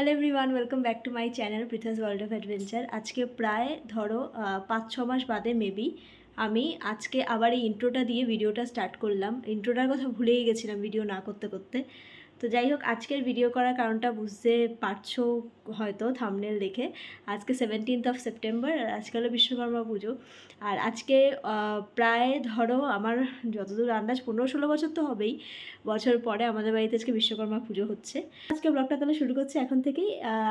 Hello everyone welcome back to my channel Pritha's world of adventure আজকে প্রায়, ধরো পাঁচ, ছ মাস বাদে মেবি আমি আজকে আবার এই ইন্ট্রোটা দিয়ে ভিডিওটা স্টার্ট করলাম। ইন্ট্রোটার কথা ভুলেই গেছিলাম ভিডিও না করতে করতে। তো যাই হোক, আজকের ভিডিও করার কারণটা বুঝতে পারছ হয়তো থামনেল দেখে। আজকে সেভেন্টিন্থ অফ সেপ্টেম্বর আর আজকে হলো বিশ্বকর্মা পুজো। আর আজকে প্রায় ধরো আমার যতদূর আন্দাজ, পনেরো ষোলো বছর তো হবেই। বছর পরে আমাদের বাড়িতে আজকে বিশ্বকর্মা পুজো হচ্ছে। আজকে ব্লগটা তাহলে শুরু করছি এখন থেকেই।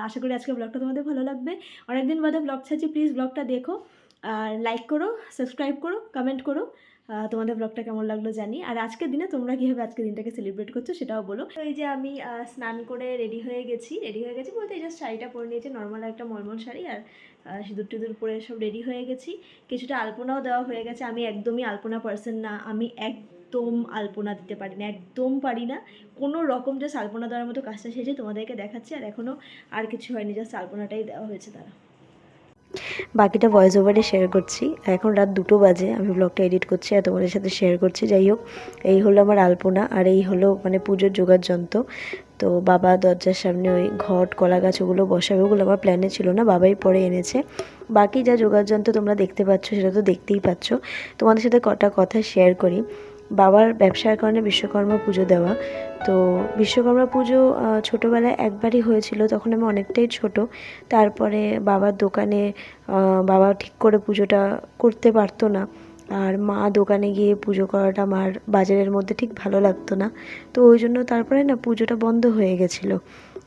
আশা করি আজকে ব্লগটা তোমাদের ভালো লাগবে। অনেকদিন বাদে ব্লগ ছাড়ছি প্লিজ ব্লগটা দেখো। আর লাইক করো সাবস্ক্রাইব করো কমেন্ট করো। তোমাদের ব্লগটা কেমন লাগল জানি। আর আজকের দিনে তোমরা কীভাবে আজকের দিনটাকে সেলিব্রেট করছ সেটাও বলো। তো এই যে আমি স্নান করে রেডি হয়ে গেছি। রেডি হয়ে গেছি বলতে এই জাস্ট শাড়িটা পরে নিয়েছি নর্মাল একটা মলমল শাড়ি আর সিঁদুর টিঁদুর পরে সব রেডি হয়ে গেছি। কিছুটা আলপনাও দেওয়া হয়ে গেছে। আমি একদমই আলপনা পার্সন না। আমি এক একদম আলপনা দিতে পারি না, একদম পারি না। কোনো রকম জাস্ট আলপনা দেওয়ার মতো কাজটা সেজে তোমাদেরকে দেখাচ্ছি। আর এখনও আর কিছু হয়নি জাস্ট আলপনাটাই দেওয়া হয়েছে তারা। বাকিটা ভয়েস ওভারে শেয়ার করছি। এখন রাত দুটো বাজে, আমি ব্লগটা এডিট করছি আর তোমাদের সাথে শেয়ার করছি। যাই হোক, এই হলো আমার আলপনা আর এই হলো মানে পুজোর জোগাড় যন্ত্র তো বাবা দরজার সামনে ওই ঘট কলা গাছ ওগুলো বসাবে ওগুলো আমার প্ল্যানে ছিল না, বাবাই পরে এনেছে। বাকি যা জোগাড় যন্ত্র তোমরা দেখতে পাচ্ছ, সেটা তো দেখতেই পাচ্ছ। তোমাদের সাথে কটা কথা শেয়ার করি। বাবার ব্যবসার কারণে বিশ্বকর্মা পুজো দেওয়া। তো বিশ্বকর্মা পুজো ছোটোবেলায় একবারই হয়েছিল, তখন আমি অনেকটাই ছোট। তারপরে বাবার দোকানে বাবা ঠিক করে পুজোটা করতে পারতো না। আর মা দোকানে গিয়ে পুজো করাটা মার বাজারের মধ্যে ঠিক ভালো লাগতো না। তো ওই জন্য তারপরে না পুজোটা বন্ধ হয়ে গেছিল।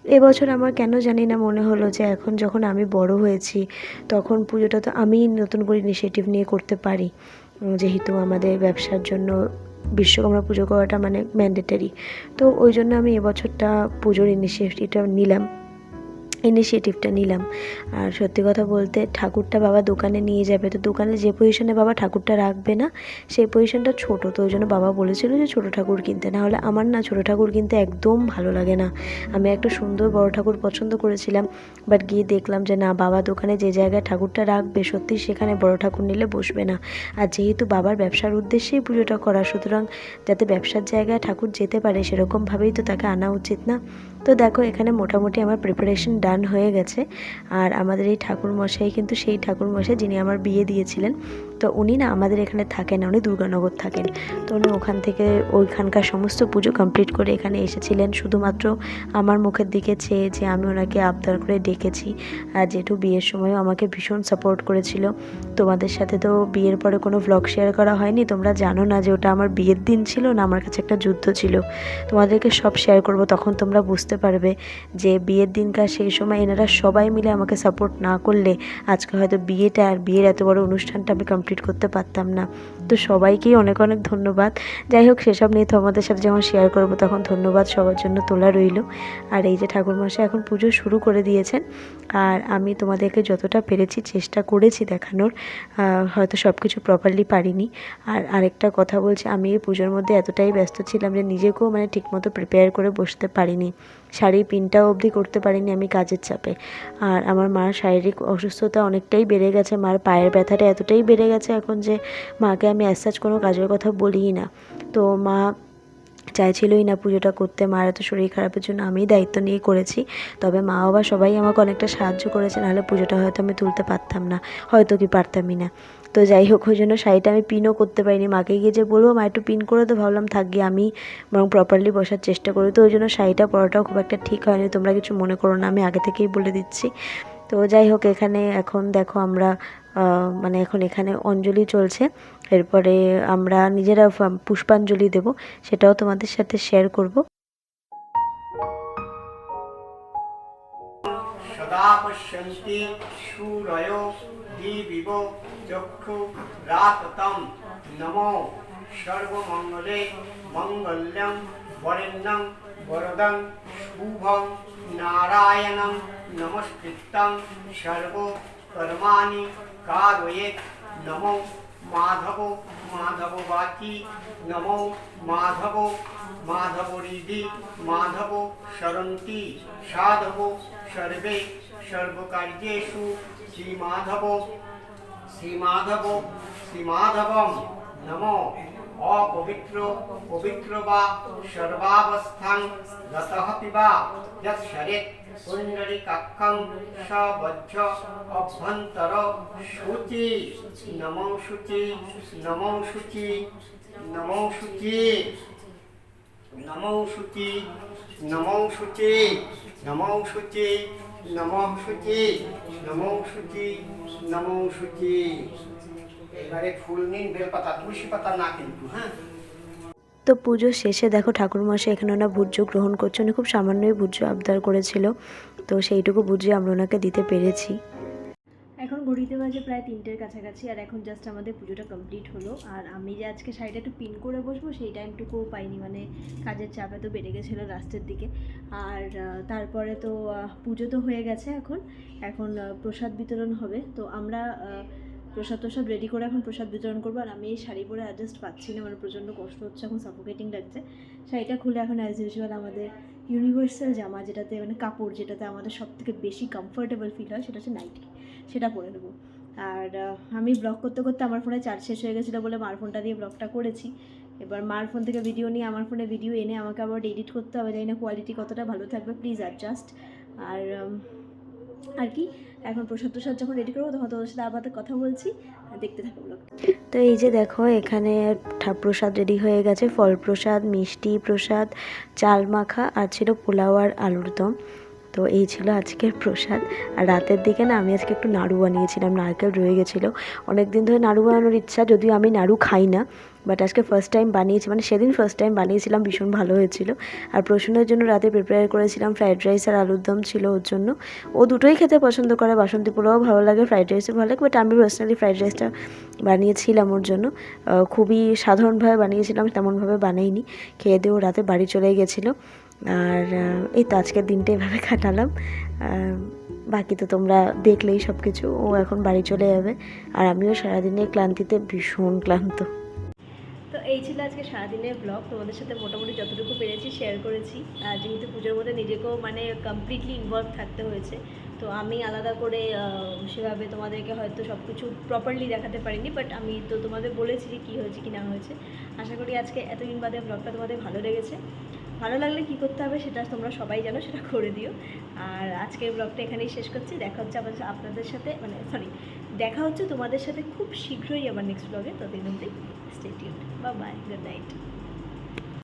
এবছর আমার কেন জানি না মনে হলো যে এখন যখন আমি বড় হয়েছি, তখন পুজোটা তো আমিই নতুন করে ইনিশিয়েটিভ নিয়ে করতে পারি। যেহেতু আমাদের ব্যবসার জন্য বিশ্বকর্মা পুজো করাটা মানে ম্যান্ডেটারি তো ওই জন্য আমি এবছরটা পুজোর ইনিশিয়েটিভটা নিলাম। ইনিশিয়েটিভটা নিলাম। আর সত্যি কথা বলতে ঠাকুরটা বাবা দোকানে নিয়ে যাবে। তো দোকানে যে পজিশনে বাবা ঠাকুরটা রাখবে না, সেই পজিশনটা ছোট। তো ওই জন্য বাবা বলেছিল যে ছোট ঠাকুর কিনতে। না হলে আমার না ছোট ঠাকুর কিনতে একদম ভালো লাগে না। আমি একটা সুন্দর বড় ঠাকুর পছন্দ করেছিলাম বাট গিয়ে দেখলাম যে না, বাবা দোকানে যে জায়গায় ঠাকুরটা রাখবে, সত্যি সেখানে বড় ঠাকুর নিলে বসবে না। আর যেহেতু বাবার ব্যবসার উদ্দেশ্যেই পুজোটা করা, সুতরাং যাতে ব্যবসার জায়গায় ঠাকুর যেতে পারে সেরকমভাবেই তো তাকে আনা উচিত না। তো দেখো, এখানে মোটামুটি আমার প্রিপারেশন ডান হয়ে গেছে। আর আমাদের এই ঠাকুর মশাই কিন্তু সেই ঠাকুর মশাই যিনি আমার বিয়ে দিয়েছিলেন, তো উনি না আমাদের এখানে থাকেন না, উনি দুর্গানগর থাকেন। তো উনি ওখান থেকে ওইখানকার সমস্ত পুজো কমপ্লিট করে এখানে এসেছিলেন। শুধুমাত্র আমার মুখের দিকে চেয়ে যে আমি ওনাকে আবদার করে ডেকেছি। আর যেহেতু বিয়ের সময়ও আমাকে ভীষণ সাপোর্ট করেছিল, তোমাদের সাথে তো বিয়ের পরে কোনো ভ্লগ শেয়ার করা হয়নি। তোমরা জানো না যে ওটা আমার বিয়ের দিন ছিল না, আমার কাছে একটা যুদ্ধ ছিল। তোমাদেরকে সব শেয়ার করব, তখন তোমরা বুঝতে পারবে যে বিয়ের দিনকার সেই সময় এনারা সবাই মিলে আমাকে সাপোর্ট না করলে আজকে হয়তো বিয়েটা আর বিয়ের এত বড় অনুষ্ঠানটা আমি কমপ্লিট করতে পারতাম না। তো সবাইকেই অনেক অনেক ধন্যবাদ। যাই হোক, সেসব নিয়ে তোমাদের সাথে যখন শেয়ার করব তখন ধন্যবাদ সবার জন্য তোলা রইল। আর এই যে ঠাকুরমশাই এখন পুজো শুরু করে দিয়েছেন, আর আমি তোমাদেরকে যতটা পেরেছি চেষ্টা করেছি দেখানোর হয়তো সব কিছু প্রপারলি পারিনি। আর আরেকটা কথা বলছি, আমি এই পুজোর মধ্যে এতটাই ব্যস্ত ছিলাম যে নিজেকেও মানে ঠিকমতো প্রিপেয়ার করে বসতে পারিনি। শাড়ির পিনটাও অবধি করতে পারিনি আমি কাজের চাপে। আর আমার মার শারীরিক অসুস্থতা অনেকটাই বেড়ে গেছে, মার পায়ের ব্যথাটা এতটাই বেড়ে গেছে এখন যে মাকে আমি অ্যাসাজ কোনো কাজের কথা বলিই না। তো মা চাইছিলই না পুজোটা করতে, মার এত শরীর খারাপের জন্য আমিই দায়িত্ব নিয়ে করেছি। তবে মা বাবা সবাই আমাকে অনেকটা সাহায্য করেছে, নাহলে পুজোটা হয়তো আমি তুলতে পারতাম না, হয়তো কি পারতামই না। তো যাই হোক, ওই জন্য শাড়িটা আমি পিনও করতে পারিনি। মাকে গিয়ে যে বলব, মা, একটু পিন করে তো ভাবলাম থাক আমি বরং প্রপারলি বসার চেষ্টা করি। তো ওই জন্য শাড়িটা পরাটাও খুব একটা ঠিক হয়নি। তোমরা কিছু মনে করো না, আমি আগে থেকেই বলে দিচ্ছি। তো যাই হোক, এখানে এখন দেখো আমরা মানে এখন এখানে অঞ্জলি চলছে। এরপরে আমরা নিজেরা পুষ্পাঞ্জলি দেব। সেটাও তোমাদের সাথে শেয়ার করব। সদা পশ্যন্তি শূরয় দিবিব চক্ষু রাততম নমো সর্বমঙ্গলে মঙ্গল্যং বরেণ্যং বরদং শুভং নারায়ণং নমস্কৃত্যং সর্ব কর্মাণি কারয়েত নমো মাধব মাধব বাকি নমো মাধব মাধবরিধি মাধব সরন্তি সাধব সর্বে সর্বকার্যেষু শ্রীমাধব শ্রীমাধব শ্রীমাধবম নমো অপবিত্র পবিত্র বা সর্বাবস্থাং গতঃ পিবা যৎ শরেৎ পুণ্ডরিকাক্ষং সবজ্জ অভ্যন্তর শুচি নমো শুচি নমো শুচি নমো শুচি নমো শুচি নমো শুচি নমো শুচি নমো শুচি নমো শুচি নমো শুচি। এবারে ফুল নিন, বেলপাতা, তুলসী পাতা না কিন্তু হ্যাঁ? তো পুজো শেষে দেখো ঠাকুরমশাই এখানে ওনা ভূর্য গ্রহণ করছে। উনি খুব সামান্যই ভূর্য আবদার করেছিল। তো সেইটুকু বুঝে আমরা ওনাকে দিতে পেরেছি। এখন ঘড়িতে বাজে প্রায় তিনটের কাছাকাছি, আর এখন জাস্ট আমাদের পুজোটা কমপ্লিট হলো। আর আমি যে আজকে শাড়িটা একটু পিন করে বসবো, সেই টাইমটুকুও পাইনি মানে কাজের চাপ এত বেড়ে গেছিল লাস্টের দিকে। আর তারপরে তো পুজো তো হয়ে গেছে এখন। এখন প্রসাদ বিতরণ হবে। তো আমরা প্রসাদ প্রসাদ রেডি করে এখন প্রসাদ বিতরণ করব। আর আমি এই শাড়ি পরে অ্যাডজাস্ট পাচ্ছি না মানে প্রচণ্ড কষ্ট হচ্ছে, এখন সাফোকেটিং লাগছে। শাড়িটা খুলে এখন অ্যাজ ইউজুয়াল আমাদের ইউনিভার্সাল জামা যেটাতে মানে কাপড় যেটাতে আমাদের সব থেকে বেশি কমফোর্টেবল ফিল হয়, সেটা হচ্ছে নাইটি সেটা পরে নেব। আর আমি ব্লগ করতে করতে আমার ফোনে চার্জ শেষ হয়ে গেছিল বলে মার ফোনটা দিয়ে ব্লগটা করেছি। এবার মার ফোন থেকে ভিডিও নিয়ে, আমার ফোনে ভিডিও এনে আমাকে আবার এডিট করতে হবে, জানি না কোয়ালিটি কতটা ভালো থাকবে প্লিজ অ্যাডজাস্ট আর আর কি, এখন প্রসাদ প্রসাদ যখন রেডি করব, তখন তোদের সাথে আবার কথা বলছি। দেখতে তো এই যে দেখো, এখানে প্রসাদ রেডি হয়ে গেছে। ফল প্রসাদ মিষ্টি প্রসাদ চাল মাখা আর ছিল পোলাও আর আলুর দম। তো এই ছিল আজকের প্রসাদ। আর রাতের দিকে না আমি আজকে একটু নাড়ু বানিয়েছিলাম, নারকেল রয়ে গেছিল। অনেক দিন ধরে নাড়ু বানানোর ইচ্ছা, যদিও আমি নাড়ু খাই না বাট আজকে ফার্স্ট টাইম বানিয়েছি মানে সেদিন ফার্স্ট টাইম বানিয়েছিলাম, ভীষণ ভালো হয়েছিল। আর প্রসন্নের জন্য রাতে প্রিপেয়ার করেছিলাম ফ্রাইড রাইস আর আলুর দম ছিল ওর জন্য। ও দুটোই খেতে পছন্দ করে, বাসন্তী পোলাও ভালো লাগে ফ্রাইড রাইসও ভালো লাগে বাট আমি পার্সোনালি ফ্রাইড রাইসটা বানিয়েছিলাম ওর জন্য। খুবই সাধারণভাবে বানিয়েছিলাম, তেমনভাবে বানাইনি। খেয়ে দিয়ে ও রাতে বাড়ি চলে গেছিল। আর এই তো আজকের দিনটা এভাবে কাটালাম। বাকি তো তোমরা দেখলেই সব কিছু ও এখন বাড়ি চলে যাবে। আর আমিও সারাদিনের ক্লান্তিতে ভীষণ ক্লান্ত। তো এই ছিল আজকে সারাদিনের ব্লগ তোমাদের সাথে মোটামুটি যতটুকু পেরেছি শেয়ার করেছি। আর যেহেতু পুজোর মধ্যে নিজেকেও মানে কমপ্লিটলি ইনভলভ থাকতে হয়েছে, তো আমি আলাদা করে সেভাবে তোমাদেরকে হয়তো সব কিছু প্রপারলি দেখাতে পারিনি বাট আমি তো তোমাদের বলেছি যে কী হয়েছে, কি না হয়েছে। আশা করি আজকে এতদিন বাদে ব্লগটা তোমাদের ভালো লেগেছে। ভালো লাগলে কি করতে হবে সেটা তোমরা সবাই জানো, সেটা করে দিও। আর আজকের ব্লগটা এখানেই শেষ করছি। দেখা হচ্ছে আবার আপনাদের সাথে মানে সরি দেখা হচ্ছে তোমাদের সাথে খুব শীঘ্রই আমার নেক্সট ব্লগে ততদিন অবধি স্টেটিউড বা বাই গুড নাইট